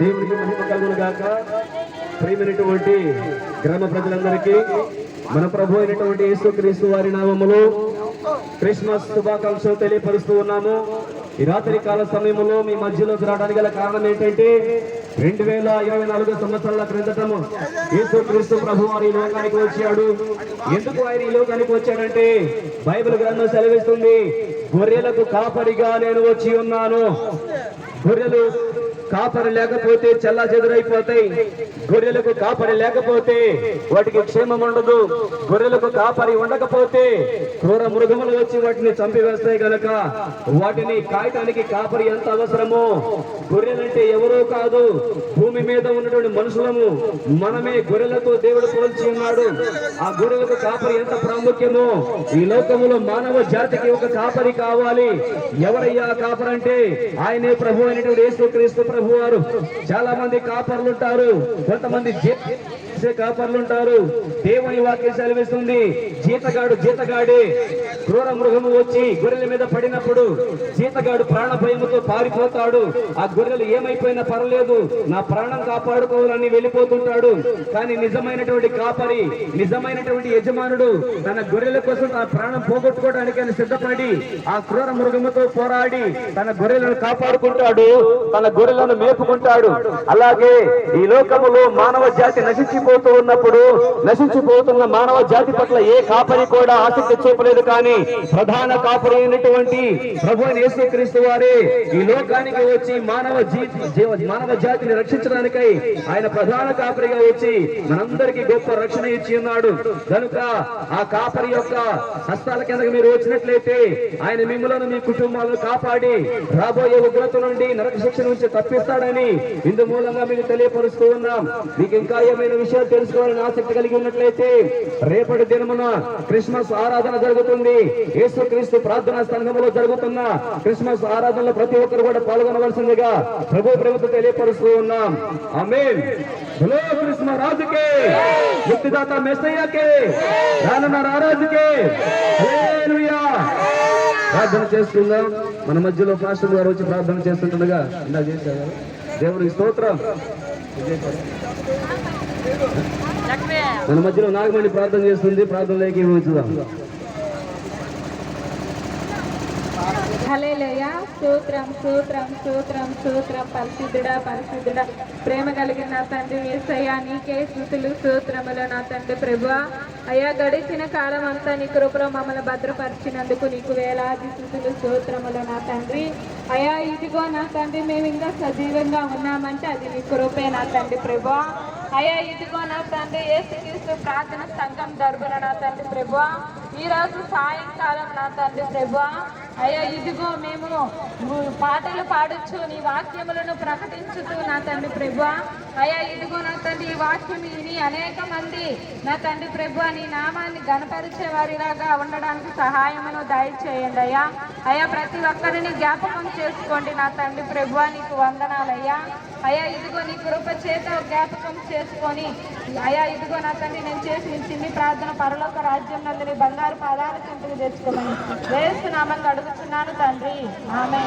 దేవునికి మహిమ కలుగును గాక. ప్రియమైనటువంటి గ్రామ ప్రజలందరికీ మన ప్రభు అయినటువంటి యేసుక్రీస్తు వారి నామములు క్రిస్మస్ శుభాకాంక్షలు తెలియపరుస్తూ ఉన్నాము. ఈ రాత్రి కాల సమయంలో మీ మధ్యలోకి రావడానికి గల కారణం ఏంటంటే రెండు వేల ఇరవై నాలుగు సంవత్సరాల క్రిందటము యేసు క్రీస్తు ప్రభు వారి లోకానికి వచ్చాడు. ఎందుకు ఆయన ఈ లోకానికి వచ్చాడంటే బైబిల్ గ్రంథం సెలవిస్తుంది గొర్రెలకు కాపరిగా నేను వచ్చి ఉన్నాను. గొర్రెలు కాపరి లేకపోతే చెల్లా చెదురైపోతాయి గొర్రెలకు కాపరి లేకపోతే వాటికి క్షేమం ఉండదు. గొర్రెలకు కాపరి ఉండకపోతే క్రూర మృగములు వచ్చి వాటిని చంపివేస్తాయి గనక. వాటిని కాయటానికి కాపరి ఎంత అవసరమో గొర్రెలంటే ఎవరో కాదు. భూమి మీద ఉన్నటువంటి మనుషులము మనమే గొర్రెలతో దేవుడు పోల్చి ఉన్నాడు. ఆ గొర్రెలకు కాపరి ఎంత ప్రాముఖ్యమో ఈ లోకములో మానవ జాతికి ఒక కాపరి కావాలి. ఎవరయ్యా కాపరి అంటే ఆయనే ప్రభు అయినటువంటి యేసుక్రీస్తు ప్రభు వారు చాలా మంది కాపర్లు ఉంటారు. కొంతమంది చేసే కాపర్లు ఉంటారు దేవుని వాక్యం సెలవిస్తుంది. జీతగాడు జీతగాడే. క్రూర మృగము వచ్చి గొర్రెల మీద పడినప్పుడు జీతగాడు ప్రాణ భయముతో పారిపోతాడు. ఆ గొర్రెలు ఏమైపోయినా పర్లేదు నా ప్రాణం కాపాడుకోవాలని వెళ్ళిపోతుంటాడు. కానీ నిజమైనటువంటి కాపరి నిజమైనటువంటి యజమానుడు తన గొర్రెల కోసం తన ప్రాణం పోగొట్టుకోవడానికి ఆయన సిద్ధపడి ఆ క్రూర మృగముతో పోరాడి తన గొర్రెలను కాపాడుకుంటాడు. తన గొర్రెలను మేపుకుంటాడు. అలాగే ఈ లోకములో మానవ జాతి నశించిపో నశించిపోతూ ఉన్నప్పుడు నశించిపోతున్న మానవ జాతి పట్ల ఏ కాపరి కూడా ఆసక్తి చూపలేదు కానీ ప్రధాన కాపరి అయినటువంటి ప్రభు యేసుక్రీస్తు వారే ఈ లోకానికి వచ్చి మానవ మానవ జాతిని రక్షించడానికై ఆయన ప్రధాన కాపరిగా వచ్చి మనందరికీ గొప్ప రక్షణ ఇచ్చి ఉన్నాడు. కనుక ఆ కాపరి యొక్క హస్తాల కిందకి మీరు వచ్చినట్లయితే ఆయన మిమ్మలను మీ కుటుంబాలను కాపాడి రాబోయే ఉగ్రత నుండి నరక శిక్ష నుంచి తప్పిస్తాడని ఇందు మూలంగా మీకు తెలియపరుస్తూ ఉన్నాం. మీకు ఇంకా ఏమైనా విషయాలు తెలుసుకోవాలని ఆసక్తి కలిగి ఉన్నట్లయితే రేపటి దినమున క్రిస్మస్ ఆరాధన జరుగుతుంది. యేసుక్రీస్తు ప్రార్థనా సంఘములో జరుగుతున్న క్రిస్మస్ ఆరాధనలో ప్రతి ఒక్కరు కూడా పాల్గొనవలసిందిగా ప్రభు ప్రభుత్వం తెలియపరుస్తూ ఉన్నాం. ఆమె కృష్ణ రాజుకే. ముక్తిదాత మెస్సయ్యకే. రానున్న రారాజుకే. ప్రార్థన చేసుకుందాం మన మధ్యలో పాస్టర్ గారు వచ్చి ప్రార్థన చేస్తుండగా ఇలా చేశారు దేవునికి స్తోత్రం. మన మధ్యలో నాగమణి ప్రార్థన చేస్తుంది ప్రార్థనలోకి ఉంచుదాం హల్లెలూయా. స్తోత్రం స్తోత్రం స్తోత్రం స్తోత్రం. పరిశుద్ధుడా పరిశుద్ధుడా. ప్రేమ కలిగిన నా తండ్రి యేసయ్యా నీకే స్థుతులు స్తోత్రములు నా తండ్రి ప్రభువా. అయ్యా గడిచిన కాలం అంతా నీ కృపలో మమ్మల్ని భద్రపరిచినందుకు నీకు వేలాది స్థుతులు స్తోత్రములు నా తండ్రి. అయ్యా ఇదిగో నా తండ్రి మేము ఇంకా సజీవంగా ఉన్నామంటే అది నీ కృపే నా తండ్రి ప్రభువా. అయ్యా ఇదిగో నా తండ్రి ఏసుక్రీస్తు ప్రార్థన సంఘం జరుగున నా తండ్రి ప్రభు ఈ రోజు సాయంకాలం నా తండ్రి ప్రభు అయ్యా ఇదిగో మేము పాటలు పాడొచ్చు నీ వాక్యములను ప్రకటించుతూ నా తండ్రి ప్రభు అయ్యా ఇదిగో నా తండ్రి ఈ వాక్యం విని అనేక మంది నా తండ్రి ప్రభు నీ నామాన్ని గణపరిచే వారిలాగా ఉండడానికి సహాయమును దయచేయండి అయ్యా. అయ్యా ప్రతి ఒక్కరిని జ్ఞాపకం చేసుకోండి నా తండ్రి ప్రభు నీకు వందనాలయ్యా అయ్యా. ఇదిగో నీ కృప చేత జ్ఞాపకం చేసుకొని అయ్యా ఇదిగో నా తండ్రి నేను చేసిన చిన్ని ప్రార్థన పరలోక రాజ్యం నందు నీ బంగారు పాదాల చెంతకు తెచ్చుకోమని వేస్తున్నామని అడుగుతున్నాను తండ్రి. ఆమె